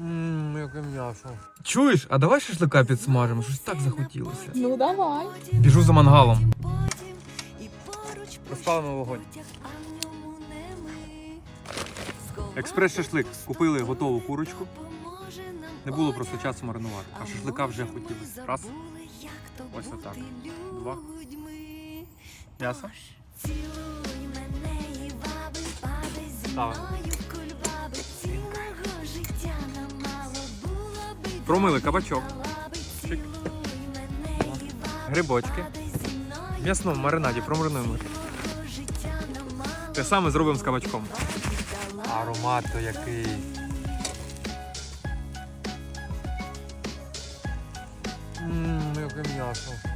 Ммм, яке м'ясо. Чуєш, а давай шашлика підсмажимо, щось так захотілося. Ну давай. Біжу за мангалом. Розпалимо вогонь. Експрес-шашлик. Купили готову курочку. Не було просто часу маринувати, а шашлика вже хотілося. Раз. Ось отак. Два. М'ясо. Ставимо. Промили кабачок. Чик. Грибочки. В маринаді промаринуємо. Те саме зробимо з кабачком. Аромат то який. Ммм, яке м'ясо.